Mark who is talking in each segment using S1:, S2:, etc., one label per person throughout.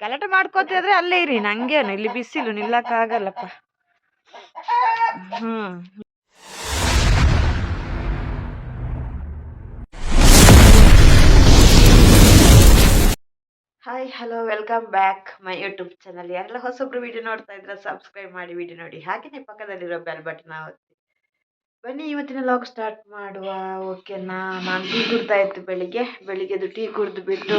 S1: ಗಲಾಟೆ ಮಾಡ್ಕೋತಿದ್ರೆ ಅಲ್ಲೇ ಇರಿ, ನಂಗೇನು ಇಲ್ಲಿ ಬಿಸಿಲು ನಿಲ್ಲಕ್ಕಾಗಲ್ಲಪ್ಪ ಹ್ಮ್. Hi hello welcome back my YouTube channel ಯಾರೆಲ್ಲ ಹೊಸೊಬ್ರು ವಿಡಿಯೋ ನೋಡ್ತಾ ಇದ್ರೆ ಸಬ್ಸ್ಕ್ರೈಬ್ ಮಾಡಿ ವಿಡಿಯೋ ನೋಡಿ. ಹಾಗೆ ಪಕ್ಕದಲ್ಲಿರೋ ಬೆಲ್ ಬಟನ್ ಒತ್ತಿ. ಬನ್ನಿ, ಇವತ್ತಿನ ಲಾಗ್ ಸ್ಟಾರ್ಟ್ ಮಾಡುವ. ಓಕೆನಾ ನಾನು ಟೀ ಇತ್ತು ಬೆಳಿಗ್ಗೆ. ಬೆಳಿಗ್ಗೆದು ಟೀ ಕುಡಿದು ಬಿಟ್ಟು,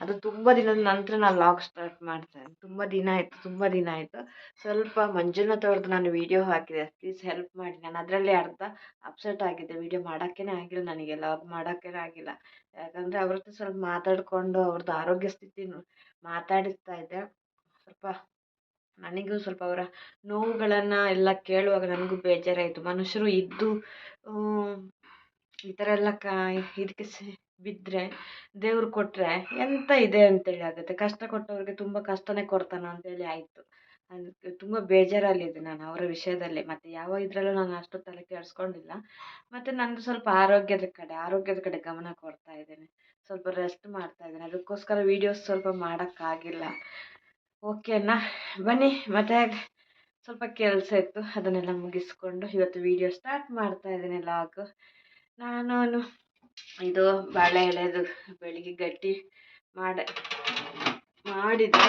S1: ಅದು ತುಂಬ ದಿನದ ನಂತರ ನಾನು ಲಾಗ್ ಸ್ಟಾರ್ಟ್ ಮಾಡ್ತೇನೆ ತುಂಬ ದಿನ ಆಯಿತು, ತುಂಬ ದಿನ ಆಯಿತು. ಸ್ವಲ್ಪ ಮಂಜುನಾಥ್ ಅವ್ರದ್ದು ನಾನು ವಿಡಿಯೋ ಹಾಕಿದೆ. ಪ್ಲೀಸ್ ಹೆಲ್ಪ್ ಮಾಡಿ. ನಾನು ಅದರಲ್ಲಿ ಅರ್ಧ ಅಪ್ಸೆಟ್ ಆಗಿದ್ದೆ. ವಿಡಿಯೋ ಮಾಡೋಕ್ಕೇ ಆಗಿಲ್ಲ ನನಗೆ ಲಾಗ್ ಮಾಡೋಕ್ಕೇ ಆಗಿಲ್ಲ. ಯಾಕಂದರೆ ಅವ್ರ ಸ್ವಲ್ಪ ಮಾತಾಡಿಕೊಂಡು ಅವ್ರದ್ದು ಆರೋಗ್ಯ ಸ್ಥಿತಿ ಮಾತಾಡಿಸ್ತಾ ಇದ್ದೆ. ಸ್ವಲ್ಪ ನನಗೂ ಸ್ವಲ್ಪ ಅವರ ನೋವುಗಳನ್ನು ಎಲ್ಲ ಕೇಳುವಾಗ ನನಗೂ ಬೇಜಾರಾಯಿತು. ಮನುಷ್ಯರು ಇದ್ದು ಈ ಥರ ಎಲ್ಲ ಕ, ಇದಕ್ಕೆ ಸಿ ಬಿದ್ದರೆ ದೇವ್ರು ಕೊಟ್ಟರೆ ಎಂತ ಇದೆ ಅಂತೇಳಿ ಆಗುತ್ತೆ. ಕಷ್ಟ ಕೊಟ್ಟವ್ರಿಗೆ ತುಂಬ ಕಷ್ಟನೇ ಕೊಡ್ತಾನೆ ಅಂತೇಳಿ ಆಯಿತು. ಅದಕ್ಕೆ ತುಂಬ ಬೇಜಾರಲ್ಲಿದ್ದೆ ನಾನು ಅವರ ವಿಷಯದಲ್ಲಿ. ಮತ್ತು ಯಾವ ಇದರಲ್ಲೂ ನಾನು ಅಷ್ಟು ತಲೆ ಕೆಡಿಸ್ಕೊಂಡಿಲ್ಲ. ಮತ್ತು ನಂದು ಸ್ವಲ್ಪ ಆರೋಗ್ಯದ ಕಡೆ ಆರೋಗ್ಯದ ಕಡೆ ಗಮನ ಕೊಡ್ತಾ ಇದ್ದೇನೆ. ಸ್ವಲ್ಪ ರೆಸ್ಟ್ ಮಾಡ್ತಾ ಇದ್ದೇನೆ. ಅದಕ್ಕೋಸ್ಕರ ವೀಡಿಯೋಸ್ ಸ್ವಲ್ಪ ಮಾಡೋಕ್ಕಾಗಿಲ್ಲ. ಓಕೆನಾ? ಬನ್ನಿ, ಮತ್ತೆ ಸ್ವಲ್ಪ ಕೆಲಸ ಇತ್ತು, ಅದನ್ನೆಲ್ಲ ಮುಗಿಸ್ಕೊಂಡು ಇವತ್ತು ವಿಡಿಯೋ ಸ್ಟಾರ್ಟ್ ಮಾಡ್ತಾ ಇದ್ದೀನಿ ಲಾಗ್ ನಾನು ಇದು ಬಾಳೆ ಎಲೆದು ಬೆಳಿಗ್ಗೆ ಗಟ್ಟಿ ಮಾಡ, ಮಾಡಿದ್ದೆ.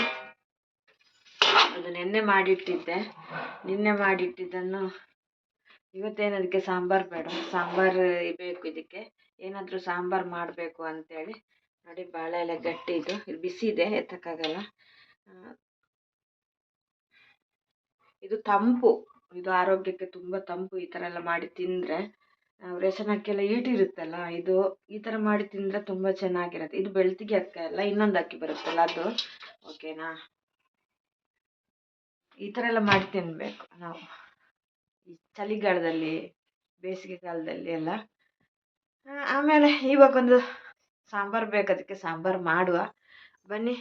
S1: ಅದು ನಿನ್ನೆ ಮಾಡಿಟ್ಟಿದ್ದೆ. ನಿನ್ನೆ ಮಾಡಿಟ್ಟಿದ್ದನ್ನು ಇವತ್ತೇನು ಅದಕ್ಕೆ ಸಾಂಬಾರು ಬೇಡ, ಸಾಂಬಾರು ಬೇಕು ಇದಕ್ಕೆ. ಏನಾದರೂ ಸಾಂಬಾರು ಮಾಡಬೇಕು ಅಂತೇಳಿ. ನೋಡಿ, ಬಾಳೆ ಎಲೆ ಗಟ್ಟಿ ಇದು ಇದು ಬಿಸಿ ಇದೆ ಎತ್ತಕ್ಕಾಗಲ್ಲ. ಇದು ತಂಪು. ಇದು ಆರೋಗ್ಯಕ್ಕೆ ತುಂಬ ತಂಪು. ಈ ಥರ ಎಲ್ಲ ಮಾಡಿ ತಿಂದರೆ ರೇಷನ್ ಅಕ್ಕಿಯೆಲ್ಲ ಈಟಿರುತ್ತಲ್ಲ, ಇದು ಈ ಥರ ಮಾಡಿ ತಿಂದರೆ ತುಂಬ ಚೆನ್ನಾಗಿರುತ್ತೆ. ಇದು ಬೆಳ್ತಿಗೆ ಅಕ್ಕಿ ಅಲ್ಲ, ಇನ್ನೊಂದು ಅಕ್ಕಿ ಬರುತ್ತಲ್ಲ ಅದು. ಓಕೆನಾ ಈ ಥರ ಎಲ್ಲ ಮಾಡಿ ತಿನ್ನಬೇಕು ನಾವು. ಈ ಚಳಿಗಾಲದಲ್ಲಿ ಬೇಸಿಗೆ ಕಾಲದಲ್ಲಿ ಎಲ್ಲ ಆಮೇಲೆ ಇವಾಗೊಂದು ಸಾಂಬಾರು ಬೇಕು, ಅದಕ್ಕೆ ಸಾಂಬಾರು ಮಾಡುವ. ಬನ್ನಿ.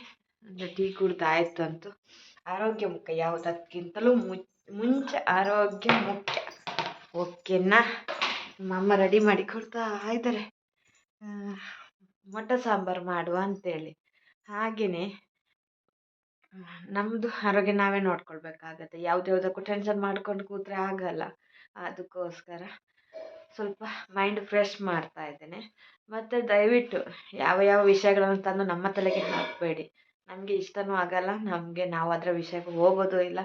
S1: ಒಂದು ಟೀ ಕುಡ್ದು ಆಯಿತು ಆರೋಗ್ಯ ಮುಖ್ಯ, ಯಾವುದಕ್ಕಿಂತಲೂ ಮುಂಚೆ ಆರೋಗ್ಯ ಮುಖ್ಯ. ಓಕೆನಾ? ನಮ್ಮಮ್ಮ ರೆಡಿ ಮಾಡಿ ಕೊಡ್ತಾ ಇದ್ದಾರೆ ಮೊಟ್ಟೆ ಸಾಂಬಾರು ಮಾಡುವ ಅಂತೇಳಿ. ಹಾಗೆಯೇ ನಮ್ಮದು ಆರೋಗ್ಯ ನಾವೇ ನೋಡ್ಕೊಳ್ಬೇಕಾಗತ್ತೆ. ಯಾವುದ್ಯಾವುದಕ್ಕೂ ಟೆನ್ಷನ್ ಮಾಡ್ಕೊಂಡು ಕೂತ್ರೆ ಆಗಲ್ಲ. ಅದಕ್ಕೋಸ್ಕರ ಸ್ವಲ್ಪ ಮೈಂಡ್ ಫ್ರೆಶ್ ಮಾಡ್ತಾ ಇದ್ದೇನೆ. ಮತ್ತು ದಯವಿಟ್ಟು ಯಾವ ಯಾವ ವಿಷಯಗಳನ್ನು ತಂದು ನಮ್ಮ ತಲೆಗೆ ಹಾಕಬೇಡಿ. ನಮಗೆ ಇಷ್ಟನೂ ಆಗಲ್ಲ, ನಮಗೆ ನಾವು ಅದರ ವಿಷಯಕ್ಕೆ ಹೋಗೋದು ಇಲ್ಲ.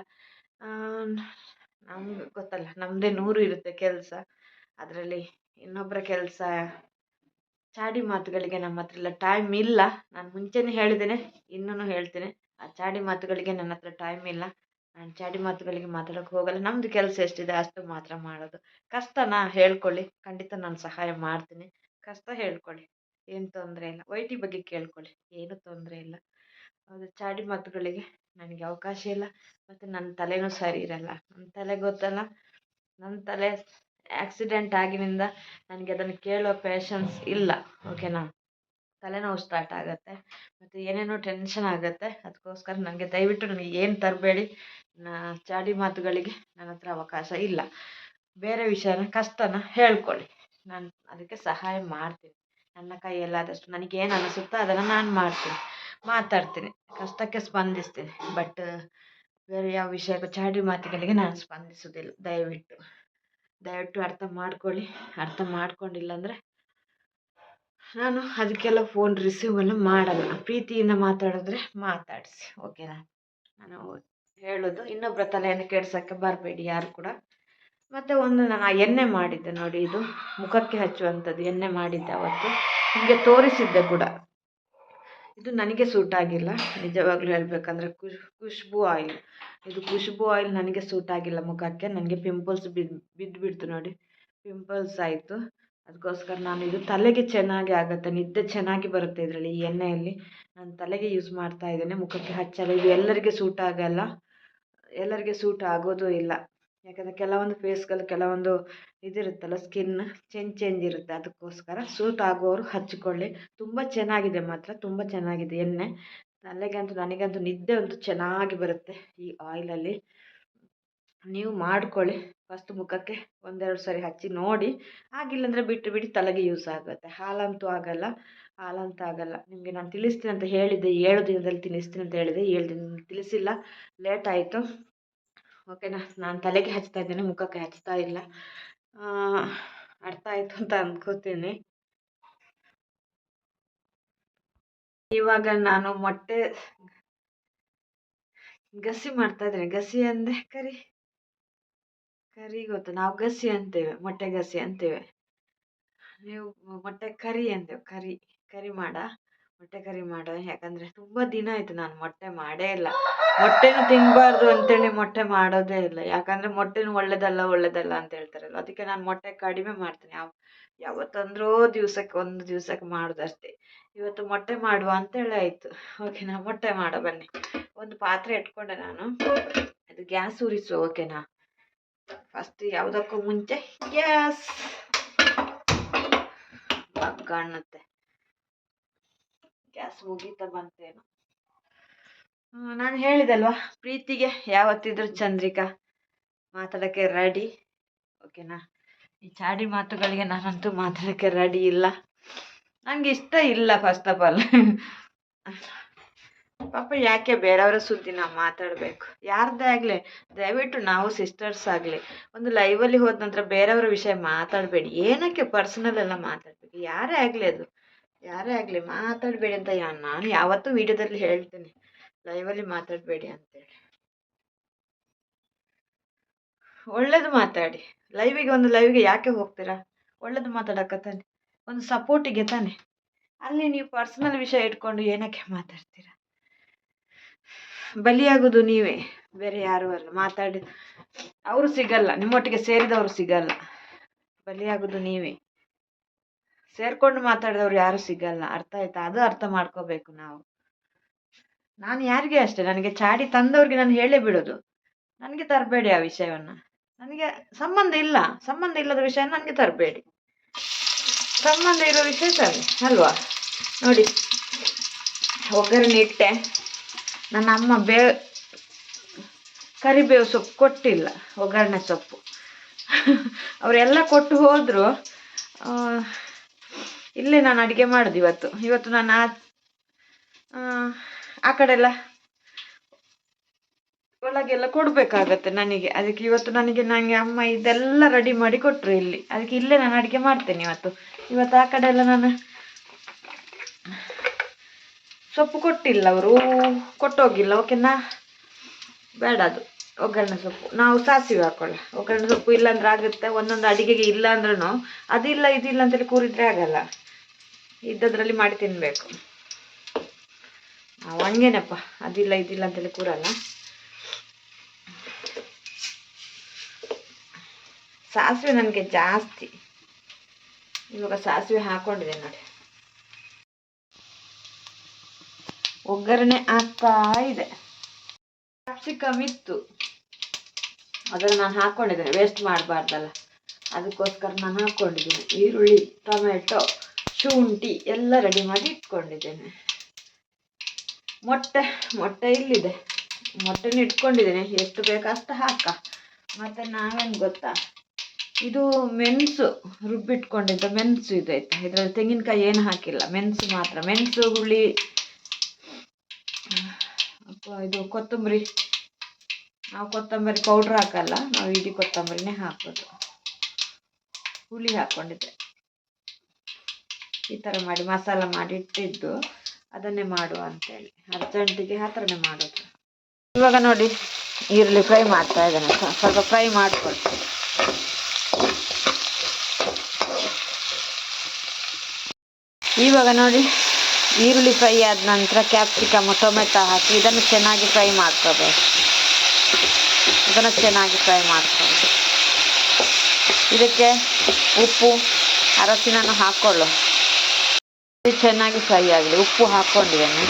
S1: ನಮ್ಗೆ ಗೊತ್ತಲ್ಲ ನಮ್ಮದೇ ನೂರು ಇರುತ್ತೆ ಕೆಲಸ. ಅದರಲ್ಲಿ ಇನ್ನೊಬ್ಬರ ಕೆಲಸ ಚಾಡಿ ಮಾತುಗಳಿಗೆ ನಮ್ಮ ಹತ್ರ ಎಲ್ಲ ಟೈಮ್ ಇಲ್ಲ. ನಾನು ಮುಂಚೆನೇ ಹೇಳಿದ್ದೇನೆ ಇನ್ನೂ ಹೇಳ್ತೇನೆ. ಆ ಚಾಡಿ ಮಾತುಗಳಿಗೆ ನನ್ನ ಹತ್ರ ಟೈಮ್ ಇಲ್ಲ. ನಾನು ಚಾಡಿ ಮಾತುಗಳಿಗೆ ಮಾತಾಡೋಕ್ಕೆ ಹೋಗಲ್ಲ. ನಮ್ಮದು ಕೆಲಸ ಎಷ್ಟಿದೆ ಅಷ್ಟು ಮಾತ್ರ ಮಾಡೋದು. ಕಷ್ಟನಾ? ಹೇಳ್ಕೊಳ್ಳಿ. ಖಂಡಿತ ನಾನು ಸಹಾಯ ಮಾಡ್ತೀನಿ. ಕಷ್ಟ ಹೇಳ್ಕೊಳ್ಳಿ. ಏನು ತೊಂದರೆ ಇಲ್ಲ. ವೈಟಿ ಬಗ್ಗೆ ಕೇಳ್ಕೊಳ್ಳಿ. ಏನೂ ತೊಂದರೆ ಇಲ್ಲ. ಅದು ಚಾಡಿ ಮಾತುಗಳಿಗೆ ನನಗೆ ಅವಕಾಶ ಇಲ್ಲ. ಮತ್ತು ನನ್ನ ತಲೆನೂ ಸರಿ ಇರಲ್ಲ. ನನ್ನ ತಲೆ ಗೊತ್ತಲ್ಲ? ನನ್ನ ತಲೆ ಆ್ಯಕ್ಸಿಡೆಂಟ್ ಆಗಿನಿಂದ ನನಗೆ ಅದನ್ನು ಕೇಳೋ ಪೇಷನ್ಸ್ ಇಲ್ಲ. ಓಕೆನಾ ತಲೆನೋವು ಸ್ಟಾರ್ಟ್ ಆಗುತ್ತೆ. ಮತ್ತು ಏನೇನೋ ಟೆನ್ಷನ್ ಆಗುತ್ತೆ. ಅದಕ್ಕೋಸ್ಕರ ನನಗೆ ದಯವಿಟ್ಟು ನನಗೆ ಏನು ತರಬೇಡಿ. ನಾ ಚಾಡಿ ಮಾತುಗಳಿಗೆ ನನ್ನ ಹತ್ರ ಅವಕಾಶ ಇಲ್ಲ. ಬೇರೆ ವಿಷಯನ, ಕಷ್ಟನ ಹೇಳ್ಕೊಳ್ಳಿ. ನಾನು ಅದಕ್ಕೆ ಸಹಾಯ ಮಾಡ್ತೀನಿ. ನನ್ನ ಕೈಯಲ್ಲಾದಷ್ಟು ನನಗೇನು ಅನಿಸುತ್ತೋ ಅದನ್ನು ನಾನು ಮಾಡ್ತೀನಿ. ಮಾತಾಡ್ತೀನಿ. ಕಷ್ಟಕ್ಕೆ ಸ್ಪಂದಿಸ್ತೀನಿ. ಬಟ್ ಬೇರೆ ಯಾವ ವಿಷಯಕ್ಕೂ ಚಾಡಿ ಮಾತುಗಳಿಗೆ ನಾನು ಸ್ಪಂದಿಸೋದಿಲ್ಲ. ದಯವಿಟ್ಟು. ದಯವಿಟ್ಟು ಅರ್ಥ ಮಾಡ್ಕೊಳ್ಳಿ. ಅರ್ಥ ಮಾಡ್ಕೊಂಡಿಲ್ಲ ಅಂದರೆ ನಾನು ಅದಕ್ಕೆಲ್ಲ ಫೋನ್ ರಿಸೀವನ್ನು ಮಾಡಲ್ಲ. ಪ್ರೀತಿಯಿಂದ ಮಾತಾಡಿದ್ರೆ ಮಾತಾಡಿಸಿ. ಓಕೆನಾ ನಾನು ಹೇಳೋದು ಇನ್ನೊಬ್ಬರ ತಲೆಯನ್ನು ಕೆಡ್ಸೋಕ್ಕೆ ಬರಬೇಡಿ ಯಾರು ಕೂಡ. ಮತ್ತು ಒಂದು ನಾನು ಎಣ್ಣೆ ಮಾಡಿದ್ದೆ ನೋಡಿ ಇದು. ಮುಖಕ್ಕೆ ಹಚ್ಚುವಂಥದ್ದು ಎಣ್ಣೆ ಮಾಡಿದ್ದೆ ಅವತ್ತು. ನಿಮಗೆ ತೋರಿಸಿದ್ದೆ ಕೂಡ. ಇದು ನನಗೆ ಸೂಟ್ ಆಗಿಲ್ಲ. ನಿಜವಾಗ್ಲೂ ಹೇಳಬೇಕಂದ್ರೆ ಖುಷ್ ಖುಷ್ಬು ಆಯಿಲ್ ಇದು ಖುಷ್ಬು ಆಯಿಲ್ ನನಗೆ ಸೂಟ್ ಆಗಿಲ್ಲ ಮುಖಕ್ಕೆ. ನನಗೆ ಪಿಂಪಲ್ಸ್ ಬಿದ್ದು ಬಿದ್ದುಬಿಡ್ತು ನೋಡಿ. ಪಿಂಪಲ್ಸ್ ಆಯಿತು. ಅದಕ್ಕೋಸ್ಕರ ನಾನು ಇದು ತಲೆಗೆ ಚೆನ್ನಾಗಿ ಆಗುತ್ತೆ. ನಿದ್ದೆ ಚೆನ್ನಾಗಿ ಬರುತ್ತೆ ಇದರಲ್ಲಿ ಈ ಎಣ್ಣೆಯಲ್ಲಿ. ನಾನು ತಲೆಗೆ ಯೂಸ್ ಮಾಡ್ತಾ ಇದ್ದೇನೆ, ಮುಖಕ್ಕೆ ಹಚ್ಚಲ್ಲ. ಇದು ಎಲ್ಲರಿಗೆ ಸೂಟ್ ಆಗಲ್ಲ. ಎಲ್ಲರಿಗೆ ಸೂಟ್ ಆಗೋದು ಇಲ್ಲ. ಯಾಕಂದರೆ ಕೆಲವೊಂದು ಫೇಸ್ಗಳು ಕೆಲವೊಂದು ಇದಿರುತ್ತಲ್ಲ ಸ್ಕಿನ್ ಚೇಂಜ್ ಚೇಂಜ್ ಇರುತ್ತೆ. ಅದಕ್ಕೋಸ್ಕರ ಸೂಟ್ ಆಗುವವರು ಹಚ್ಚಿಕೊಳ್ಳಿ ತುಂಬ ಚೆನ್ನಾಗಿದೆ ಮಾತ್ರ, ತುಂಬ ಚೆನ್ನಾಗಿದೆ ಎಣ್ಣೆ. ತಲೆಗಂತೂ ನನಗಂತೂ ನಿದ್ದೆ ಅಂತೂ ಚೆನ್ನಾಗಿ ಬರುತ್ತೆ ಈ ಆಯಿಲಲ್ಲಿ ನೀವು ಮಾಡ್ಕೊಳ್ಳಿ. ಫಸ್ಟ್ ಮುಖಕ್ಕೆ ಒಂದೆರಡು ಸರಿ ಹಚ್ಚಿ ನೋಡಿ. ಆಗಿಲ್ಲಂದರೆ ಬಿಟ್ಟು ಬಿಟ್ಟು ತಲೆಗೆ ಯೂಸ್ ಆಗುತ್ತೆ. ಹಾಲಂತೂ ಆಗಲ್ಲ ಹಾಲಂತೂ ಆಗಲ್ಲ. ನಿಮಗೆ ನಾನು ತಿಳಿಸ್ತೀನಿ ಅಂತ ಹೇಳಿದ್ದೆ, ಏಳು ದಿನದಲ್ಲಿ ತಿನ್ನಿಸ್ತೀನಿ ಅಂತ ಹೇಳಿದೆ ಏಳು ದಿನ ತಿಳಿಸಿಲ್ಲ. ಲೇಟ್ ಆಯಿತು. ಓಕೆನಾ ನಾನು ತಲೆಗೆ ಹಚ್ತಾ ಇದ್ದೇನೆ, ಮುಖಕ್ಕೆ ಹಚ್ತಾ ಇಲ್ಲ. ಅರ್ಥ ಆಯಿತು ಅಂತ ಅಂದ್ಕೋತೀನಿ ಇವಾಗ ನಾನು ಮೊಟ್ಟೆ ಗಸಿ ಮಾಡ್ತಾ ಇದ್ದೇನೆ. ಗಸಿ ಅಂದ್ರೆ ಕರಿ ಕರಿ ಗೊತ್ತು. ನಾವು ಗಸಿ ಅಂತೇವೆ, ಮೊಟ್ಟೆ ಗಸಿ ಅಂತೇವೆ. ನೀವು ಮೊಟ್ಟೆ ಕರಿ ಅಂತೇವೆ, ಕರಿ ಕರಿ ಮಾಡ, ಮೊಟ್ಟೆ ಕರಿ ಮಾಡ. ಯಾಕಂದ್ರೆ ತುಂಬಾ ದಿನ ಆಯ್ತು ನಾನು ಮೊಟ್ಟೆ ಮಾಡೇ ಇಲ್ಲ. ಮೊಟ್ಟೆನೂ ತಿನ್ಬಾರ್ದು ಅಂತೇಳಿ ಮೊಟ್ಟೆ ಮಾಡೋದೇ ಇಲ್ಲ. ಯಾಕಂದ್ರೆ ಮೊಟ್ಟೆನೂ ಒಳ್ಳೇದಲ್ಲ ಒಳ್ಳೇದಲ್ಲ ಅಂತ ಹೇಳ್ತಾರಲ್ಲ ಅದಕ್ಕೆ ನಾನು ಮೊಟ್ಟೆ ಕಡಿಮೆ ಮಾಡ್ತೀನಿ. ಯಾವ, ಯಾವತ್ತಂದ್ರೋ ದಿವ್ಸಕ್ಕೆ, ಒಂದು ದಿವ್ಸಕ್ಕೆ ಮಾಡೋದಷ್ಟೇ. ಇವತ್ತು ಮೊಟ್ಟೆ ಮಾಡುವ ಅಂತೇಳಿ ಆಯ್ತು. ಓಕೆನಾ ಮೊಟ್ಟೆ ಮಾಡ, ಬನ್ನಿ. ಒಂದು ಪಾತ್ರೆ ಇಟ್ಕೊಂಡೆ ನಾನು. ಅದು ಗ್ಯಾಸ್ ಉರಿಸು ಓಕೆನಾ ಫಸ್ಟ್ ಯಾವುದಕ್ಕೂ ಮುಂಚೆ ಗ್ಯಾಸ್. ಕಾಣುತ್ತೆ ಗ್ಯಾಸ್ ಮುಗೀತಾ ಬಂತೇನು. ನಾನು ಹೇಳಿದಲ್ವಾ? ಪ್ರೀತಿಗೆ ಯಾವತ್ತಿದ್ರು ಚಂದ್ರಿಕಾ ಮಾತಾಡೋಕ್ಕೆ ರೆಡಿ ಓಕೆನಾ ಈ ಚಾಡಿ ಮಾತುಗಳಿಗೆ ನಾನಂತೂ ಮಾತಾಡೋಕ್ಕೆ ರೆಡಿ ಇಲ್ಲ. ನನಗೆ ಇಷ್ಟ ಇಲ್ಲ ಫಸ್ಟ್ ಆಫ್ ಆಲ್ ಪಾಪ ಯಾಕೆ ಬೇರೆಯವರ ಸುದ್ದಿ ನಾವು ಮಾತಾಡಬೇಕು? ಯಾರ್ದೇ ಆಗಲಿ ದಯವಿಟ್ಟು ನಾವು ಸಿಸ್ಟರ್ಸ್ ಆಗಲಿ ಒಂದು ಲೈವಲ್ಲಿ ಹೋದ ನಂತರ ಬೇರೆಯವರ ವಿಷಯ ಮಾತಾಡಬೇಡಿ. ಏನಕ್ಕೆ ಪರ್ಸನಲ್ ಎಲ್ಲ ಮಾತಾಡಬೇಕು? ಯಾರೇ ಆಗಲಿ ಅದು. ಯಾರೇ ಆಗಲಿ ಮಾತಾಡಬೇಡಿ ಅಂತ ನಾನು ಯಾವತ್ತೂ ವಿಡಿಯೋದಲ್ಲಿ ಹೇಳ್ತೀನಿ. ಲೈವಲ್ಲಿ ಮಾತಾಡಬೇಡಿ ಅಂತೇಳಿ. ಒಳ್ಳೇದು ಮಾತಾಡಿ. ಲೈವಿಗೆ ಒಂದು ಲೈವಿಗೆ ಯಾಕೆ ಹೋಗ್ತೀರಾ? ಒಳ್ಳೇದು ಮಾತಾಡಕ್ಕೆ ತಾನೆ. ಒಂದು ಸಪೋರ್ಟಿಗೆ ತಾನೆ. ಅಲ್ಲಿ ನೀವು ಪರ್ಸನಲ್ ವಿಷಯ ಇಟ್ಕೊಂಡು ಏನಕ್ಕೆ ಮಾತಾಡ್ತೀರಾ? ಬಲಿಯಾಗೋದು ನೀವೇ. ಬೇರೆ ಯಾರು ಅಲ್ಲ. ಮಾತಾಡಿ. ಅವರು ಸಿಗಲ್ಲ. ನಿಮ್ಮೊಟ್ಟಿಗೆ ಸೇರಿದವರು ಸಿಗಲ್ಲ. ಬಲಿಯಾಗೋದು ನೀವೇ. ಸೇರ್ಕೊಂಡು ಮಾತಾಡಿದವ್ರು ಯಾರು ಸಿಗಲ್ಲ. ಅರ್ಥ ಆಯ್ತಾ? ಅದು ಅರ್ಥ ಮಾಡ್ಕೋಬೇಕು ನಾವು. ನಾನು ಯಾರಿಗೆ ಅಷ್ಟೇ, ನನಗೆ ಚಾಡಿ ತಂದವ್ರಿಗೆ ನಾನು ಹೇಳೇ ಬಿಡೋದು. ನನಗೆ ತರಬೇಡಿ ಆ ವಿಷಯವನ್ನು. ನನಗೆ ಸಂಬಂಧ ಇಲ್ಲ, ಸಂಬಂಧ ಇಲ್ಲದ ವಿಷಯ ನನಗೆ ತರಬೇಡಿ. ಸಂಬಂಧ ಇರೋ ವಿಷಯ ತನ್ನಿ ಅಲ್ವಾ? ನೋಡಿ, ಒಗ್ಗರಣೆ ಇಟ್ಟೆ. ನನ್ನ ಅಮ್ಮ ಬೇ, ಕರಿಬೇವು ಸೊಪ್ಪು ಕೊಟ್ಟಿಲ್ಲ, ಒಗ್ಗರಣೆ ಸೊಪ್ಪು. ಅವರೆಲ್ಲ ಕೊಟ್ಟು ಹೋದರು. ಇಲ್ಲೇ ನಾನು ಅಡುಗೆ ಮಾಡುದು ಇವತ್ತು. ಇವತ್ತು ನಾನು ಆ ಕಡೆ ಎಲ್ಲ ಒಳಗೆಲ್ಲ ಕೊಡ್ಬೇಕಾಗತ್ತೆ ನನಗೆ. ಅದಕ್ಕೆ ಇವತ್ತು ನನಗೆ ನನಗೆ ಅಮ್ಮ ಇದೆಲ್ಲ ರೆಡಿ ಮಾಡಿ ಕೊಟ್ಟರು ಇಲ್ಲಿ. ಅದಕ್ಕೆ ಇಲ್ಲೇ ನಾನು ಅಡುಗೆ ಮಾಡ್ತೇನೆ ಇವತ್ತು. ಇವತ್ತು ಆ ಕಡೆ ಎಲ್ಲ ನಾನು ಸೊಪ್ಪು ಕೊಟ್ಟಿಲ್ಲ ಅವರು. ಕೊಟ್ಟೋಗಿಲ್ಲ. ಓಕೆನಾ ಬೇಡ ಅದು. ಒಗ್ಗರಣೆ ಸೊಪ್ಪು. ನಾವು ಸಾಸಿವೆ ಹಾಕೊಳ್ಳ ಒಗ್ಗರಣೆ ಸೊಪ್ಪು ಇಲ್ಲಾಂದ್ರೆ ಆಗುತ್ತೆ. ಒಂದೊಂದು ಅಡಿಗೆಗೆ ಇಲ್ಲ ಅಂದ್ರೂ ಅದಿಲ್ಲ ಇದಿಲ್ಲ ಅಂತೇಳಿ ಕೂರಿದ್ರೆ ಆಗಲ್ಲ. ಇದ್ದದ್ರಲ್ಲಿ ಮಾಡಿ ತಿನ್ನಬೇಕು ಹಂಗೇನಪ್ಪ, ಅದಿಲ್ಲ, ಇದಿಲ್ಲ ಅಂತೇಳಿ ಕೂರಲ್ಲ. ಸಾಸಿವೆ ನನಗೆ ಜಾಸ್ತಿ. ಇವಾಗ ಸಾಸಿವೆ ಹಾಕೊಂಡಿದೆ ನೋಡಿ. ಒಗ್ಗರಣೆ ಆಗ್ತಾ ಇದೆ. ಕ್ಯಾಪ್ಸಿಕಮ್ ಇತ್ತು ಅದನ್ನು ನಾನು ಹಾಕ್ಕೊಂಡಿದ್ದೇನೆ ವೇಸ್ಟ್ ಮಾಡಬಾರ್ದಲ್ಲ. ಅದಕ್ಕೋಸ್ಕರ ನಾನು ಹಾಕ್ಕೊಂಡಿದ್ದೀನಿ ಈರುಳ್ಳಿ, ಟೊಮೆಟೊ, ಶುಂಠಿ ಎಲ್ಲ ರೆಡಿ ಮಾಡಿ ಇಟ್ಕೊಂಡಿದ್ದೇನೆ. ಮೊಟ್ಟೆ ಮೊಟ್ಟೆ ಇಲ್ಲಿದೆ. ಮೊಟ್ಟೆನ ಇಟ್ಕೊಂಡಿದ್ದೇನೆ. ಎಷ್ಟು ಬೇಕಷ್ಟು ಹಾಕ. ಮತ್ತು ನಾವೇನು ಗೊತ್ತಾ? ಇದು ಮೆಣಸು ರುಬ್ಬಿಟ್ಕೊಂಡಿದ್ದ ಮೆಣಸು ಇದೆ ಆಯಿತಾ? ಇದರಲ್ಲಿ ತೆಂಗಿನಕಾಯಿ ಏನು ಹಾಕಿಲ್ಲ. ಮೆಣಸು ಮಾತ್ರ. ಮೆಣಸು, ಹುಳಿ ಇದು ಕೊತ್ತಂಬರಿ. ನಾವು ಕೊತ್ತಂಬರಿ ಪೌಡ್ರ್ ಹಾಕಲ್ಲ. ನಾವು ಇಡೀ ಕೊತ್ತಂಬರಿನೇ ಹಾಕೋದು. ಹುಳಿ ಹಾಕ್ಕೊಂಡಿದ್ದೆ ಈ ಥರ ಮಾಡಿ ಮಸಾಲ ಮಾಡಿ ಇಟ್ಟಿದ್ದು. ಅದನ್ನೇ ಮಾಡುವ ಅಂತೇಳಿ. ಅರ್ಜೆಂಟಿಗೆ ಆ ಥರನೇ ಮಾಡೋದು. ಇವಾಗ ನೋಡಿ, ಈರುಳ್ಳಿ ಫ್ರೈ ಮಾಡ್ತಾ ಇದ್ದೇನೆ. ಸ್ವಲ್ಪ ಫ್ರೈ ಮಾಡಿಕೊಳ್ತೀನಿ. ಇವಾಗ ನೋಡಿ, ಈರುಳ್ಳಿ ಫ್ರೈ ಆದ ನಂತರ ಕ್ಯಾಪ್ಸಿಕಮ್, ಟೊಮೆಟೊ ಹಾಕಿ ಇದನ್ನು ಚೆನ್ನಾಗಿ ಫ್ರೈ ಮಾಡ್ಕೋಬೇಕು. ಇದನ್ನು ಚೆನ್ನಾಗಿ ಫ್ರೈ ಮಾಡ್ಕೋಬೇಕು ಇದಕ್ಕೆ ಉಪ್ಪು ಅರಸಿನನ್ನು ಹಾಕ್ಕೊಳ್ಳು ಇದು ಚೆನ್ನಾಗಿ ಫ್ರೈ ಆಗಲಿ ಉಪ್ಪು ಹಾಕ್ಕೊಂಡಿದ್ದೇನೆ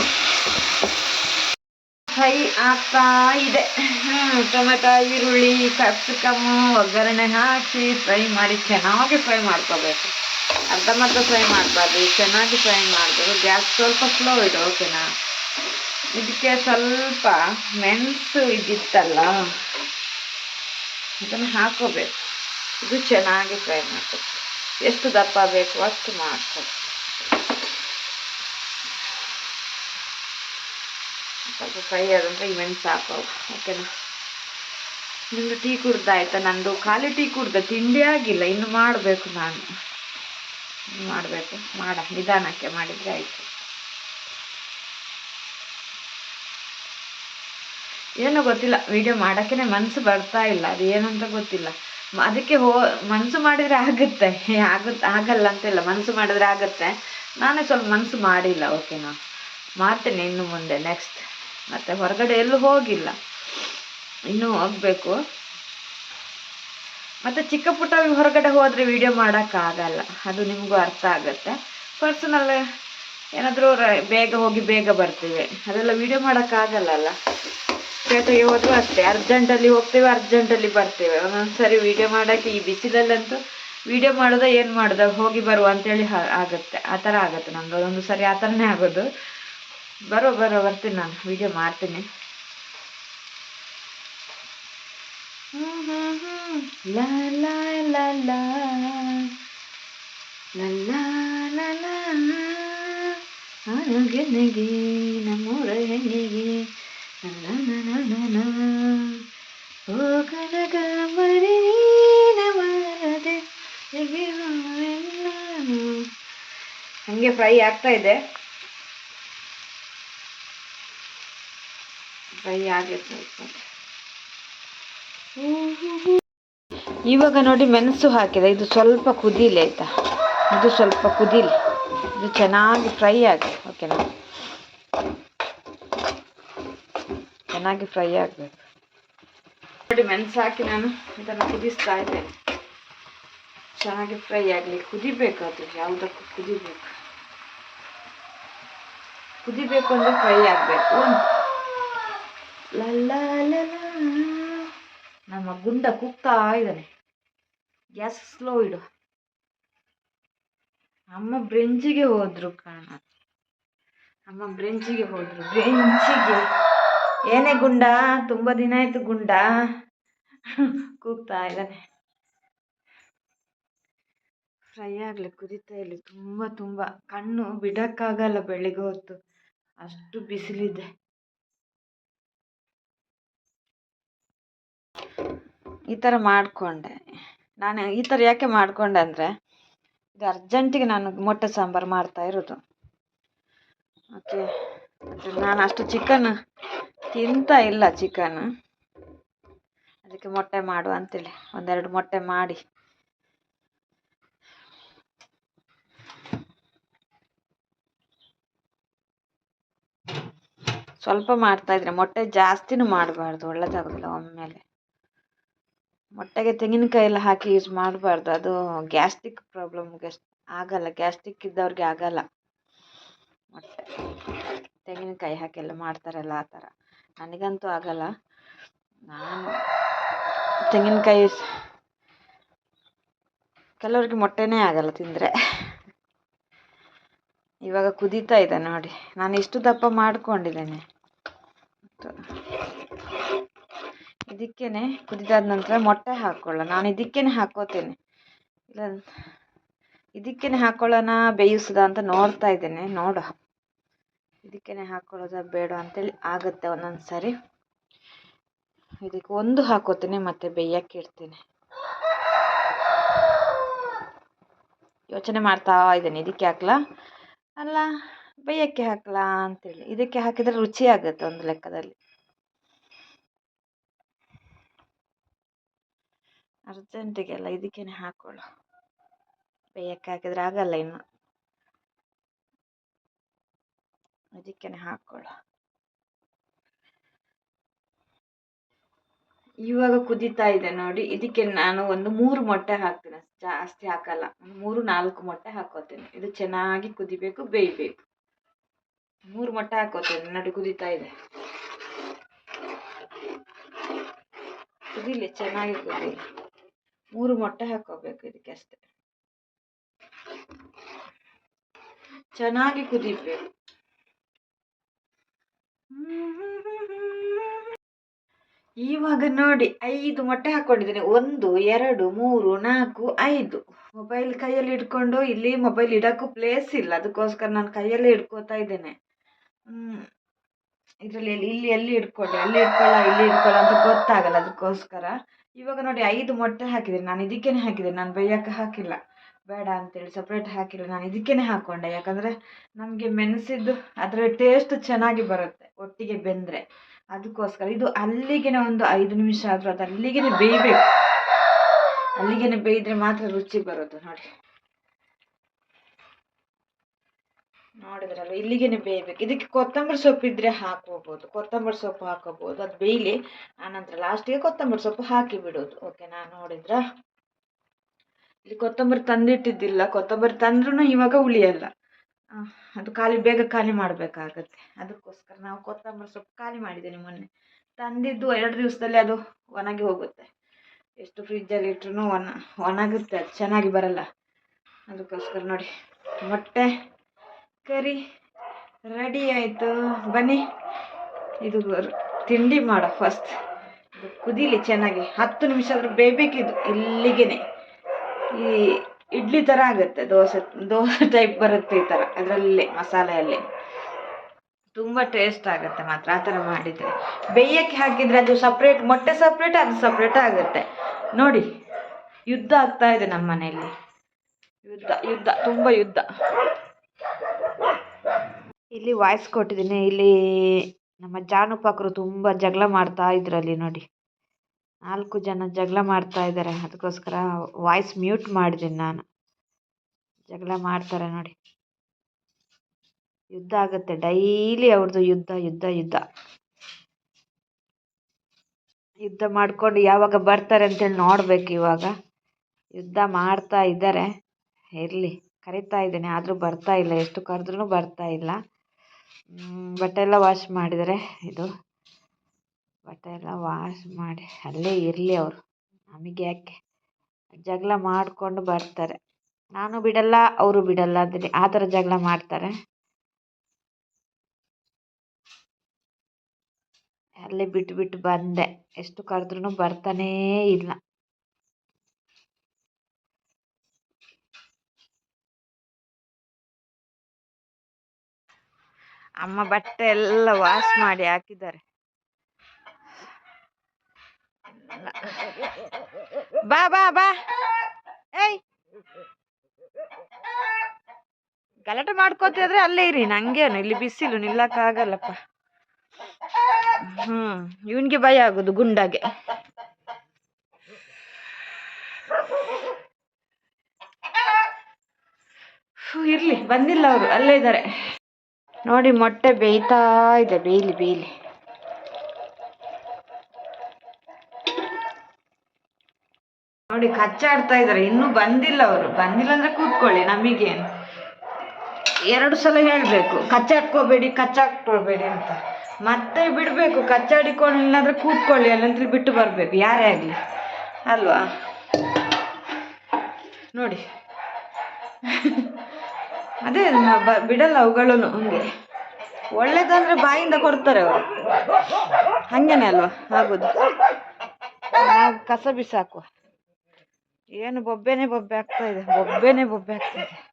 S1: ಫ್ರೈ ಆಗ್ತಾ ಇದೆ. ಟೊಮೆಟೊ, ಈರುಳ್ಳಿ, ಕ್ಯಾಪ್ಸಿಕಮ್, ಒಗ್ಗರಣೆ ಹಾಕಿ ಫ್ರೈ ಮಾಡಿ ಚೆನ್ನಾಗಿ ಫ್ರೈ ಮಾಡ್ಕೋಬೇಕು. ಅರ್ಧಂಬರ್ಧ ಫ್ರೈ ಮಾಡಬಾರ್ದು, ಚೆನ್ನಾಗಿ ಫ್ರೈ ಮಾಡಬೇಕು ಗ್ಯಾಸ್ ಸ್ವಲ್ಪ ಸ್ಲೋ ಇದೆ ಓಕೆನಾ ಇದಕ್ಕೆ ಸ್ವಲ್ಪ ಮೆಣಸು ಇದಿತ್ತಲ್ಲ ಅದನ್ನು ಹಾಕೋಬೇಕು. ಇದು ಚೆನ್ನಾಗಿ ಫ್ರೈ ಮಾಡ್ಬೇಕು. ಎಷ್ಟು ದಪ್ಪ ಬೇಕು ಅಷ್ಟು ಮಾಡ್ಕೊ ಸ್ವಲ್ಪ ಫ್ರೈ ಆದಂದ್ರೆ ಇವೆಂಟ್ ಸಾಕು. ಓಕೆನಾ ನಿಮ್ಮದು ಟೀ ಕುಡ್ದಾಯ್ತಾ ನಂದು ಖಾಲಿ ಟೀ ಕುಡ್ದ. ತಿಂಡಿ ಆಗಿಲ್ಲ. ಇನ್ನು ಮಾಡಬೇಕು ನಾನು. ಮಾಡಬೇಕು. ಮಾಡ. ನಿಧಾನಕ್ಕೆ ಮಾಡಿದರೆ ಆಯಿತು. ಏನೋ ಗೊತ್ತಿಲ್ಲ. ವಿಡಿಯೋ ಮಾಡೋಕ್ಕೇ ಮನಸ್ಸು ಬರ್ತಾ ಇಲ್ಲ. ಅದು ಏನಂತ ಗೊತ್ತಿಲ್ಲ. ಅದಕ್ಕೆ ಹೋ ಮನಸ್ಸು ಮಾಡಿದರೆ ಆಗುತ್ತೆ. ಆಗುತ್ತೆ ಆಗಲ್ಲ ಅಂತ ಇಲ್ಲ. ಮನಸ್ಸು ಮಾಡಿದ್ರೆ ಆಗುತ್ತೆ. ನಾನೇ ಸ್ವಲ್ಪ ಮನಸ್ಸು ಮಾಡಿಲ್ಲ. ಓಕೆನಾ ಮಾಡ್ತೇನೆ ಇನ್ನು ಮುಂದೆ. ನೆಕ್ಸ್ಟ್ ಮತ್ತು ಹೊರಗಡೆ ಎಲ್ಲೂ ಹೋಗಿಲ್ಲ. ಇನ್ನೂ ಹೋಗ್ಬೇಕು. ಮತ್ತೆ ಚಿಕ್ಕ ಪುಟ್ಟ ಹೊರಗಡೆ ಹೋದ್ರೆ ವಿಡಿಯೋ ಮಾಡೋಕ್ಕಾಗಲ್ಲ. ಅದು ನಿಮಗೂ ಅರ್ಥ ಆಗುತ್ತೆ. ಪರ್ಸನಲ್ ಏನಾದರೂ ಬೇಗ ಹೋಗಿ ಬೇಗ ಬರ್ತೀವಿ. ಅದೆಲ್ಲ ವಿಡಿಯೋ ಮಾಡೋಕ್ಕಾಗಲ್ಲಲ್ಲ. ಪೇಟೆಗೆ ಹೋದರೂ ಅಷ್ಟೇ. ಅರ್ಜೆಂಟಲ್ಲಿ ಹೋಗ್ತೇವೆ ಅರ್ಜೆಂಟಲ್ಲಿ ಬರ್ತೇವೆ. ಒಂದೊಂದು ಸರಿ ವಿಡಿಯೋ ಮಾಡೋಕ್ಕೆ ಈ ಬಿಸಿಲಲ್ಲಂತೂ ವಿಡಿಯೋ ಮಾಡೋದ ಏನು ಮಾಡೋದ? ಹೋಗಿ ಬರುವ ಅಂತೇಳಿ ಹೇಳಿ ಆಗುತ್ತೆ. ಆ ಥರ ಆಗುತ್ತೆ ನಮ್ದು. ಒಂದೊಂದು ಸರಿ ಆ ಆಗೋದು. ಬರೋ ಬರೋ, ಬರ್ತೀನಿ ನಾನು ವಿಡಿಯೋ ಮಾಡ್ತೀನಿ. ಲಾ ಲಾ ಲಾ ಲಾ. ಲಾ ಲಾ ಲಾ. ಆನಗೆನಗೆ ನಮ್ಮೂರ ಹೆಣ್ಣಿಗೆ ಹೋಗನಗ ಮರಿ ಹೋವೆಲ್ಲ. ಹಂಗೆ ಫ್ರೈ ಆಗ್ತಾ ಇದೆ ಆಗಿ ಸ್ವಲ್ಪ ಇವಾಗ ನೋಡಿ ಮೆಣಸು ಹಾಕಿದೆ. ಇದು ಸ್ವಲ್ಪ ಕುದೀಲಿ ಆಯಿತಾ? ಇದು ಸ್ವಲ್ಪ ಕುದೀಲಿ. ಇದು ಚೆನ್ನಾಗಿ ಫ್ರೈ ಆಗಿ, ಓಕೆನಾ? ಚೆನ್ನಾಗಿ ಫ್ರೈ ಆಗಬೇಕು. ನೋಡಿ ಮೆಣಸು ಹಾಕಿ ನಾನು ಇದನ್ನು ಕುದಿಸ್ತಾ ಇದ್ದೇನೆ. ಚೆನ್ನಾಗಿ ಫ್ರೈ ಆಗಲಿ. ಕುದಿಬೇಕು ಅದು, ಯಾವುದಕ್ಕೂ ಕುದಿಬೇಕು. ಕುದಿಬೇಕು ಅಂದರೆ ಫ್ರೈ ಆಗಬೇಕು. ನಮ್ಮ ಗುಂಡ ಕೂಗ್ತಾ ಇದ್ದಾನೆ. ಗ್ಯಾಸ್ ಸ್ಲೋ ಇಡು. ಅಮ್ಮ ಬ್ರೆಂಚಿಗೆ ಹೋದ್ರು ಕಾಣ. ಅಮ್ಮ ಬ್ರೆಂಚಿಗೆ ಹೋದ್ರು. ಬ್ರೆಂಚಿಗೆ. ಏನೇ ಗುಂಡ, ತುಂಬ ದಿನ ಆಯ್ತು ಗುಂಡ. ಕೂಗ್ತಾ ಇದ್ದಾನೆ. ಫ್ರೈ ಆಗ್ಲಿ, ಕುದಿತಾ ಇರ್ಲಿ. ತುಂಬ ತುಂಬ. ಕಣ್ಣು ಬಿಡಕ್ಕಾಗಲ್ಲ ಬೆಳಿಗ್ಗೆ ಹೊತ್ತು. ಅಷ್ಟು ಬಿಸಿಲಿದೆ. ಈ ಥರ ಮಾಡಿಕೊಂಡೆ. ನಾನು ಈ ಥರ ಯಾಕೆ ಮಾಡಿಕೊಂಡೆ ಅಂದರೆ, ಇದು ಅರ್ಜೆಂಟಿಗೆ ನಾನು ಮೊಟ್ಟೆ ಸಾಂಬಾರು ಮಾಡ್ತಾ ಇರೋದು. ಓಕೆ ನಾನು ಅಷ್ಟು ಚಿಕನ್ ತಿಂತಾ ಇಲ್ಲ ಚಿಕನ್ ಅದಕ್ಕೆ ಮೊಟ್ಟೆ ಮಾಡು ಅಂತೇಳಿ, ಒಂದೆರಡು ಮೊಟ್ಟೆ ಮಾಡಿ. ಸ್ವಲ್ಪ ಮಾಡ್ತಾ ಇದ್ರೆ ಮೊಟ್ಟೆ ಜಾಸ್ತಿನೂ ಮಾಡಬಾರ್ದು, ಒಳ್ಳೇದಾಗೋದಿಲ್ಲ ಒಮ್ಮೆಲೆ. ಮೊಟ್ಟೆಗೆ ತೆಂಗಿನಕಾಯಿ ಎಲ್ಲ ಹಾಕಿ ಯೂಸ್ ಮಾಡಬಾರ್ದು. ಅದು ಗ್ಯಾಸ್ಟ್ರಿಕ್ ಪ್ರಾಬ್ಲಮ್ಗೆ ಆಗಲ್ಲ. ಗ್ಯಾಸ್ಟ್ರಿಕ್ ಇದ್ದವ್ರಿಗೆ ಆಗಲ್ಲ. ಮೊಟ್ಟೆ, ತೆಂಗಿನಕಾಯಿ ಹಾಕಿ ಎಲ್ಲ ಮಾಡ್ತಾರಲ್ಲ ಆ ಥರ. ನನಗಂತೂ ಆಗಲ್ಲ. ನಾನು ತೆಂಗಿನಕಾಯಿ ಕೆಲವ್ರಿಗೆ ಮೊಟ್ಟೆನೇ ಆಗಲ್ಲ ತಿಂದರೆ. ಇವಾಗ ಕುದೀತಾ ಇದೆ ನೋಡಿ. ನಾನು ಇಷ್ಟು ದಪ್ಪ ಮಾಡ್ಕೊಂಡಿದ್ದೇನೆ. ಇದಕ್ಕೇನೆ ಕುದಿದಾದ ನಂತರ ಮೊಟ್ಟೆ ಹಾಕ್ಕೊಳ್ಳ ನಾನು ಇದಕ್ಕೇನೆ ಹಾಕೋತೇನೆ. ಇಲ್ಲ, ಇದಕ್ಕೇನೆ ಹಾಕ್ಕೊಳ್ಳೋಣ ಬೇಯಿಸದ ಅಂತ ನೋಡ್ತಾ ಇದ್ದೇನೆ. ನೋಡು, ಇದಕ್ಕೇನೆ ಹಾಕ್ಕೊಳ್ಳೋದ ಬೇಡ ಅಂತೇಳಿ ಆಗುತ್ತೆ ಒಂದೊಂದು ಸಾರಿ ಇದಕ್ಕೆ ಒಂದು ಹಾಕೋತೀನಿ, ಮತ್ತೆ ಬೇಯಕ್ಕೆ ಇಡ್ತೀನಿ. ಯೋಚನೆ ಮಾಡ್ತಾ ಇದ್ದೇನೆ, ಇದಕ್ಕೆ ಹಾಕ್ಲಾ? ಅಲ್ಲ, ಬೇಯಕ್ಕೆ ಹಾಕ್ಲಾ ಅಂತೇಳಿ. ಇದಕ್ಕೆ ಹಾಕಿದರೆ ರುಚಿ ಆಗುತ್ತೆ ಒಂದು ಲೆಕ್ಕದಲ್ಲಿ. ಅರ್ಜೆಂಟಿಗೆಲ್ಲ ಇದಕ್ಕೇನೆ ಹಾಕೊಳ್ಳು. ಬೇಯಕ್ಕೆ ಹಾಕಿದ್ರೆ ಆಗಲ್ಲ ಇನ್ನು. ಇದಕ್ಕೇನೆ ಹಾಕೊಳ್ಳು. ಇವಾಗ ಕುದೀತಾ ಇದೆ ನೋಡಿ, ಇದಕ್ಕೆ ನಾನು ಒಂದು ಮೂರು ಮೊಟ್ಟೆ ಹಾಕ್ತೀನಿ ಜಾಸ್ತಿ ಹಾಕಲ್ಲ. ಮೂರು, ನಾಲ್ಕು ಮೊಟ್ಟೆ ಹಾಕೋತೀನಿ. ಇದು ಚೆನ್ನಾಗಿ ಕುದಿಬೇಕು, ಬೇಯಬೇಕು. ಮೂರು ಮೊಟ್ಟೆ ಹಾಕೋತೀನಿ. ನೋಡಿ ಕುದೀತಾ ಇದೆ. ಕುದಿಲಿ, ಚೆನ್ನಾಗಿ ಕುದೀಲಿ. ಮೂರು ಮೊಟ್ಟೆ ಹಾಕೋಬೇಕು ಇದಕ್ಕೆ ಅಷ್ಟೆ ಚೆನ್ನಾಗಿ ಕುದಿಬೇಕು. ಇವಾಗ ನೋಡಿ, ಐದು ಮೊಟ್ಟೆ ಹಾಕ್ಕೊಂಡಿದ್ದೀನಿ ಒಂದು, ಎರಡು, ಮೂರು, ನಾಲ್ಕು, ಐದು. ಮೊಬೈಲ್ ಕೈಯಲ್ಲಿ ಇಟ್ಕೊಂಡು ಇಲ್ಲಿ ಮೊಬೈಲ್ ಇಡಕ್ಕೂ ಪ್ಲೇಸ್ ಇಲ್ಲ. ಅದಕ್ಕೋಸ್ಕರ ನಾನು ಕೈಯಲ್ಲೇ ಇಟ್ಕೋತಾ ಇದ್ದೇನೆ. ಇದರಲ್ಲಿ ಇಲ್ಲಿ ಎಲ್ಲಿ ಇಟ್ಕೊಳ್ಳಿ ಅಲ್ಲಿ ಇಟ್ಕೊಳ್ಳ ಇಲ್ಲಿ ಇಟ್ಕೊಳ್ಳ ಅಂತ ಗೊತ್ತಾಗಲ್ಲ ಅದಕ್ಕೋಸ್ಕರ. ಇವಾಗ ನೋಡಿ ಐದು ಮೊಟ್ಟೆ ಹಾಕಿದ್ದೀನಿ ನಾನು ಇದಕ್ಕೇನೆ ಹಾಕಿದೆ ನಾನು ಬೇಯಕ್ಕೆ ಹಾಕಿಲ್ಲ. ಬೇಡ ಅಂತೇಳಿ ಸಪ್ರೇಟ್ ಹಾಕಿಲ್ಲ ನಾನು ಇದಕ್ಕೇನೆ ಹಾಕ್ಕೊಂಡೆ ಯಾಕಂದರೆ ನಮಗೆ ಮೆಣಸಿದ್ದು ಅದರ ಟೇಸ್ಟ್ ಚೆನ್ನಾಗಿ ಬರುತ್ತೆ ಒಟ್ಟಿಗೆ ಬೆಂದರೆ. ಅದಕ್ಕೋಸ್ಕರ ಇದು ಅಲ್ಲಿಗೆ ಒಂದು ಐದು ನಿಮಿಷ ಆದರೂ ಅದು ಅಲ್ಲಿಗೆ ಬೇಯಬೇಕು. ಅಲ್ಲಿಗೆ ಬೇಯಿದ್ರೆ ಮಾತ್ರ ರುಚಿ ಬರೋದು ನೋಡಿ. ನೋಡಿದ್ರಲ್ಲ ಇಲ್ಲಿಗೇನೆ ಬೇಯಬೇಕು. ಇದಕ್ಕೆ ಕೊತ್ತಂಬರಿ ಸೊಪ್ಪು ಇದ್ರೆ ಹಾಕೋಬೋದು ಕೊತ್ತಂಬರಿ ಸೊಪ್ಪು ಹಾಕೋಬೋದು ಅದು ಬೇಯಲಿ, ಆನಂತರ ಲಾಸ್ಟಿಗೆ ಕೊತ್ತಂಬರಿ ಸೊಪ್ಪು ಹಾಕಿ ಬಿಡೋದು. ಓಕೆ ನಾ ನೋಡಿದ್ರ? ಇಲ್ಲಿ ಕೊತ್ತಂಬರಿ ತಂದಿಟ್ಟಿದ್ದಿಲ್ಲ. ಕೊತ್ತಂಬರಿ ತಂದ್ರೂ ಇವಾಗ ಉಳಿಯಲ್ಲ. ಅದು ಖಾಲಿ, ಬೇಗ ಖಾಲಿ ಮಾಡಬೇಕಾಗತ್ತೆ. ಅದಕ್ಕೋಸ್ಕರ ನಾವು ಕೊತ್ತಂಬರಿ ಸೊಪ್ಪು ಖಾಲಿ ಮಾಡಿದ್ದೀನಿ ಮೊನ್ನೆ. ತಂದಿದ್ದು ಎರಡು ದಿವಸದಲ್ಲಿ ಅದು ಒಣಗಿ ಹೋಗುತ್ತೆ. ಎಷ್ಟು ಫ್ರಿಜ್ಜಲ್ಲಿ ಇಟ್ರು ಒಣ, ಒಣಗುತ್ತೆ. ಅದು ಚೆನ್ನಾಗಿ ಬರಲ್ಲ. ಅದಕ್ಕೋಸ್ಕರ ನೋಡಿ. ಮೊಟ್ಟೆ ಕರಿ. ರೆಡಿ ಆಯಿತು. ಬನ್ನಿ. ಇದು ತಿಂಡಿ ಮಾಡೋ ಫಸ್ಟ್ ಇದು ಕುದೀಲಿ ಚೆನ್ನಾಗಿ. ಹತ್ತು ನಿಮಿಷ ಆದರೂ ಬೇಯಬೇಕಿದು. ಇಲ್ಲಿಗೇನೆ. ಈ ಇಡ್ಲಿ ಥರ ಆಗುತ್ತೆ. ದೋಸೆ ದೋಸೆ ಟೈಪ್ ಬರುತ್ತೆ ಈ ಥರ ಅದರಲ್ಲೇ, ಮಸಾಲೆಯಲ್ಲಿ. ತುಂಬ ಟೇಸ್ಟ್ ಆಗುತ್ತೆ ಮಾತ್ರ. ಆ ಥರ ಮಾಡಿದರೆ. ಬೇಯಕ್ಕೆ ಹಾಕಿದರೆ ಅದು ಸಪ್ರೇಟ್ ಮೊಟ್ಟೆ ಸಪ್ರೇಟ್ ಅದು ಸಪ್ರೇಟ್ ಆಗುತ್ತೆ. ನೋಡಿ. ಯುದ್ಧ ಆಗ್ತಾ ಇದೆ ನಮ್ಮ ಮನೆಯಲ್ಲಿ ಯುದ್ಧ ಯುದ್ಧ. ತುಂಬ ಯುದ್ಧ. ಇಲ್ಲಿ ವಾಯ್ಸ್ ಕೊಟ್ಟಿದ್ದೀನಿ. ಇಲ್ಲಿ ನಮ್ಮ ಜಾನುಪಾಕರು ತುಂಬ ಜಗಳ ಮಾಡ್ತಾ ಇದ್ರಲ್ಲಿ ನೋಡಿ. ನಾಲ್ಕು ಜನ ಜಗಳ ಮಾಡ್ತಾ ಇದ್ದಾರೆ. ಅದಕ್ಕೋಸ್ಕರ ವಾಯ್ಸ್ ಮ್ಯೂಟ್ ಮಾಡಿದ್ದೀನಿ ನಾನು. ಜಗಳ ಮಾಡ್ತಾರೆ ನೋಡಿ. ಯುದ್ಧ ಆಗುತ್ತೆ. ಡೈಲಿ ಅವ್ರದ್ದು ಯುದ್ಧ ಯುದ್ಧ ಯುದ್ಧ. ಯುದ್ಧ ಮಾಡ್ಕೊಂಡು ಯಾವಾಗ ಬರ್ತಾರೆ ಅಂತೇಳಿ ನೋಡ್ಬೇಕು ಇವಾಗ. ಯುದ್ಧ ಮಾಡ್ತಾ ಇದ್ದಾರೆ. ಇರಲಿ. ಕರಿತಾ ಇದ್ದೀನಿ. ಆದರೂ ಬರ್ತಾ ಇಲ್ಲ. ಎಷ್ಟು ಕರೆದ್ರೂ ಬರ್ತಾ ಇಲ್ಲ. ಬಟ್ಟೆ ಎಲ್ಲ ವಾಶ್ ಮಾಡಿದರೆ. ಇದು ಬಟ್ಟೆ ಎಲ್ಲ ವಾಶ್ ಮಾಡಿ ಅಲ್ಲೇ ಇರಲಿ ಅವರು. ನಮಗೆ ಯಾಕೆ? ಜಗಳ ಮಾಡಿಕೊಂಡು ಬರ್ತಾರೆ. ನಾನು ಬಿಡಲ್ಲ, ಅವರು ಬಿಡಲ್ಲ. ಅಂತೇಳಿ ಆ ಥರ ಜಗಳ ಮಾಡ್ತಾರೆ. ಅಲ್ಲೇ ಬಿಟ್ಟು ಬಿಟ್ಟು ಬಂದೆ. ಎಷ್ಟು ಕರೆದ್ರೂ ಬರ್ತಾನೇ ಇಲ್ಲ. ಅಮ್ಮ ಬಟ್ಟೆ ಎಲ್ಲ ವಾಶ್ ಮಾಡಿ ಹಾಕಿದ್ದಾರೆ. ಬಾ ಬಾ ಬಾ. ಏಯ್! ಗಲಾಟೆ ಮಾಡ್ಕೋತಿದ್ರೆ ಅಲ್ಲೇ ಇರಿ ನಂಗೇನು ಇಲ್ಲಿ ಬಿಸಿಲು ನಿಲ್ಲಕ್ಕಾಗಲ್ಲಪ್ಪ ಹ್ಮ್, ಇವನ್ಗೆ ಭಯ ಆಗುದು ಗುಂಡಾಗೆ. ಇರ್ಲಿ, ಬಂದಿಲ್ಲ ಅವರು, ಅಲ್ಲೇ ಇದ್ದಾರೆ. ನೋಡಿ ಮೊಟ್ಟೆ ಬೇಯ್ತಾ ಇದೆ, ಬೇಯಲಿ ಬೇಯಲಿ. ನೋಡಿ ಕಚ್ಚಾಡ್ತಾ ಇದ್ದಾರೆ, ಇನ್ನೂ ಬಂದಿಲ್ಲ ಅವರು. ಬಂದಿಲ್ಲ ಅಂದ್ರೆ ಕೂತ್ಕೊಳ್ಳಿ ನಮಗೇನು ಎರಡು ಸಲ ಹೇಳಬೇಕು, ಕಚ್ಚಾಡ್ಕೋಬೇಡಿ ಕಚ್ಚಾಡ್ಕೊಳ್ಬೇಡಿ ಅಂತ. ಮತ್ತೆ ಬಿಡಬೇಕು ಕಚ್ಚಾಡಿಕೊಂಡಿಲ್ಲ ಅಂದ್ರೆ ಕೂತ್ಕೊಳ್ಳಿ, ಅಲ್ಲಂತೇಳಿ ಬಿಟ್ಟು ಬರಬೇಕು, ಯಾರೇ ಆಗಲಿ. ಅಲ್ವಾ? ನೋಡಿ. ಅದೇ ಬ- ಬಿಡಲ್ಲ ಅವುಗಳನ್ನು ಹಂಗೆ. ಒಳ್ಳೇದಂದ್ರೆ ಬಾಯಿಂದ ಕೊಡ್ತಾರೆ ಅವರು. ಹಂಗೇನೆ ಅಲ್ವಾ? ಆಗುದು. ನಾವು ಕಸ ಬಿಸಾಕುವ. ಏನು ಬೊಬ್ಬೆನೆ ಬೊಬ್ಬೆ ಆಗ್ತಾ ಇದೆ. ಬೊಬ್ಬೆನೆ ಬೊಬ್ಬೆ ಆಗ್ತಾ ಇದೆ.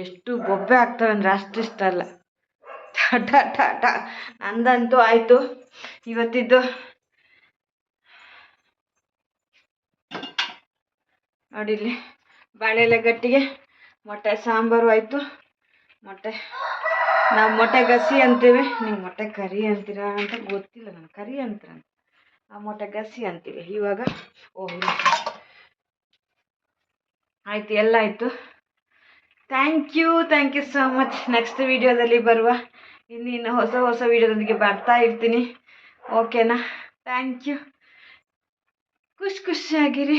S1: ಎಷ್ಟು ಬೊಬ್ಬೆ ಆಗ್ತವೆ ಇಷ್ಟ ಅಲ್ಲ. ಟಾಟ ಟ ಟ ನಂದಂತೂ ಆಯಿತು. ಇವತ್ತಿದ್ದು ನೋಡಿ ಇಲ್ಲಿ ಬಾಳೆಲೆ ಗಟ್ಟಿಗೆ ಮೊಟ್ಟೆ ಸಾಂಬಾರು ಆಯಿತು. ಮೊಟ್ಟೆ, ನಾವು ಮೊಟ್ಟೆ ಗಸಿ ಅಂತೀವಿ. ನೀವು ಮೊಟ್ಟೆ ಕರಿ ಅಂತೀರಾ ಅಂತ ಗೊತ್ತಿಲ್ಲ ನಾನು ಕರಿ ಅಂತೀರ ಆ ಮೊಟ್ಟೆ ಗಸಿ ಅಂತೀವಿ ಇವಾಗ. ಓಹ್, ಆಯ್ತು, ಎಲ್ಲ ಆಯಿತು. Thank you thank you so much next ವಿಡಿಯೋದಲ್ಲಿ ಬರುವ ಇನ್ನಿನ್ನು ಹೊಸ ಹೊಸ ವೀಡಿಯೋದೊಂದಿಗೆ ಬರ್ತಾ ಇರ್ತೀನಿ. ಓಕೆನಾ ಥ್ಯಾಂಕ್ ಯು ಖುಷಿ ಖುಷಿಯಾಗಿರಿ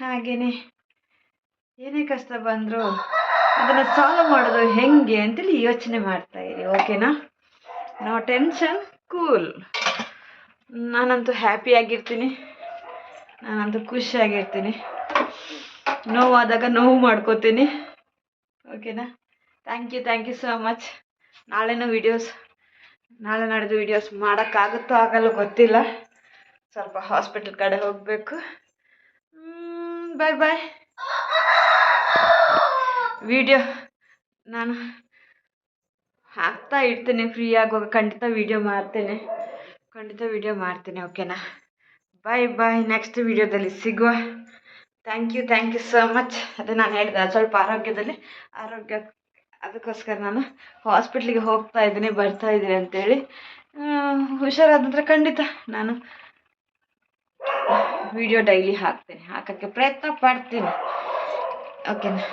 S1: ಹಾಗೆಯೇ ಏನೇ ಕಷ್ಟ ಬಂದರು ಅದನ್ನು ಸಾಲ್ವ್ ಮಾಡೋದು ಹೆಂಗೆ ಅಂತೇಳಿ ಯೋಚನೆ ಮಾಡ್ತಾ ಇರಿ. ಓಕೆನಾ ನೋ? ಟೆನ್ಷನ್ ಕೂಲ್ ನಾನಂತೂ ಹ್ಯಾಪಿಯಾಗಿರ್ತೀನಿ ನಾನಂತೂ ಖುಷಿಯಾಗಿರ್ತೀನಿ ನೋವಾದಾಗ ನೋವು ಮಾಡ್ಕೋತೀನಿ. ಓಕೆನಾ thank you thank you so much ನಾಳೆನೂ videos ನಾಳೆ ನಾಡಿದ್ದು ವೀಡಿಯೋಸ್ ಮಾಡೋಕ್ಕಾಗುತ್ತೋ ಆಗಲ್ಲ ಗೊತ್ತಿಲ್ಲ. ಸ್ವಲ್ಪ ಹಾಸ್ಪಿಟಲ್ ಕಡೆ ಹೋಗಬೇಕು. ಬಾಯ್ ಬಾಯ್ ವಿಡಿಯೋ ನಾನು ಹಾಕ್ತಾ ಇರ್ತೇನೆ ಫ್ರೀ ಆಗುವಾಗ ಖಂಡಿತ ವೀಡಿಯೋ ಮಾಡ್ತೇನೆ. ಖಂಡಿತ ವೀಡಿಯೋ ಮಾಡ್ತೇನೆ ಓಕೆನಾ ಬಾಯ್ ಬಾಯ್ ನೆಕ್ಸ್ಟ್ ವಿಡಿಯೋದಲ್ಲಿ ಸಿಗುವ. Thank you thank you so much ಅದೇ ನಾನು ಹೇಳಿದೆ ಸ್ವಲ್ಪ ಆರೋಗ್ಯದಲ್ಲಿ, ಆರೋಗ್ಯ, ಅದಕ್ಕೋಸ್ಕರ ನಾನು ಹಾಸ್ಪಿಟ್ಲಿಗೆ ಹೋಗ್ತಾ ಇದ್ದೀನಿ, ಬರ್ತಾ ಇದ್ದೀನಿ ಅಂತೇಳಿ. ಹುಷಾರಾದಂತರ ಖಂಡಿತ ನಾನು ವಿಡಿಯೋ ಡೈಲಿ ಹಾಕ್ತೇನೆ, ಹಾಕೋಕ್ಕೆ ಪ್ರಯತ್ನ ಪಡ್ತೀನಿ. ಓಕೆನಾ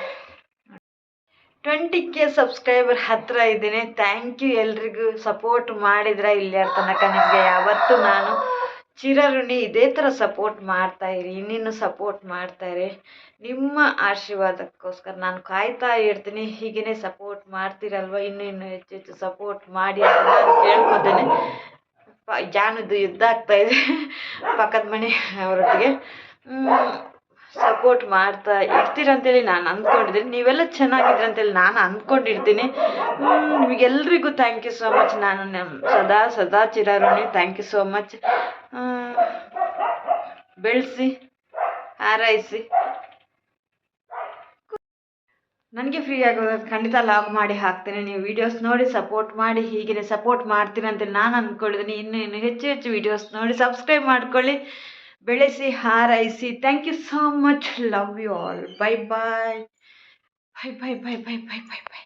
S1: ಟ್ವೆಂಟಿ ಕೆ ಸಬ್ಸ್ಕ್ರೈಬರ್ ಹತ್ತಿರ ಇದ್ದೀನಿ. ಥ್ಯಾಂಕ್ ಯು ಎಲ್ರಿಗೂ ಸಪೋರ್ಟ್ ಮಾಡಿದ್ರೆ ಇಲ್ಲಿ ತನಕ ನಿಮಗೆ. ಯಾವತ್ತೂ ನಾನು ಚಿರಋಣಿ ಇದೇ ಥರ ಸಪೋರ್ಟ್ ಮಾಡ್ತಾ ಇರಿ, ಇನ್ನಿನ್ನು ಸಪೋರ್ಟ್ ಮಾಡ್ತಾ ಇರಿ. ನಿಮ್ಮ ಆಶೀರ್ವಾದಕ್ಕೋಸ್ಕರ ನಾನು ಕಾಯ್ತಾ ಇರ್ತೀನಿ ಹೀಗೇ ಸಪೋರ್ಟ್ ಮಾಡ್ತೀರಲ್ವ, ಇನ್ನೂ ಇನ್ನೂ ಹೆಚ್ಚು ಹೆಚ್ಚು ಸಪೋರ್ಟ್ ಮಾಡಿ ಅಂತ ನಾನು ಕೇಳ್ಕೊತೇನೆ. ಜಾನದ್ದು ಯುದ್ಧ ಆಗ್ತಾಯಿದೆ ಪಕ್ಕದ ಮನೆ ಅವರೊಟ್ಟಿಗೆ. ಸಪೋರ್ಟ್ ಮಾಡ್ತಾ ಇರ್ತೀರಂತೇಳಿ ನಾನು ಅಂದ್ಕೊಂಡಿದ್ದೀನಿ. ನೀವೆಲ್ಲ ಚೆನ್ನಾಗಿದ್ರಿ ಅಂತೇಳಿ ನಾನು ಅಂದ್ಕೊಂಡಿರ್ತೀನಿ. ನಿಮಗೆಲ್ರಿಗೂ ಥ್ಯಾಂಕ್ ಯು ಸೋ ಮಚ್ ನಾನು ನಮ್ಮ ಸದಾ ಸದಾ ಚಿರಾರುಣಿ ಥ್ಯಾಂಕ್ ಯು ಸೋ ಮಚ್ ಬೆಳೆಸಿ, ಹಾರೈಸಿ. ನನಗೆ ಫ್ರೀ ಆಗೋದು ಖಂಡಿತ ಲಾಗ್ ಮಾಡಿ ಹಾಕ್ತೇನೆ. ನೀವು ವೀಡಿಯೋಸ್ ನೋಡಿ ಸಪೋರ್ಟ್ ಮಾಡಿ ಹೀಗೆ ಸಪೋರ್ಟ್ ಮಾಡ್ತೀನಿ ಅಂತೇಳಿ ನಾನು ಅಂದ್ಕೊಂಡಿದ್ದೀನಿ. ಇನ್ನು ಇನ್ನು ಹೆಚ್ಚು ಹೆಚ್ಚು ವೀಡಿಯೋಸ್ ನೋಡಿ ಸಬ್ಸ್ಕ್ರೈಬ್ ಮಾಡ್ಕೊಳ್ಳಿ. ಬೆಳೆಸಿ, ಹಾರೈಸಿ. Thank you so much love you all bye bye bye bye bye bye bye bye bye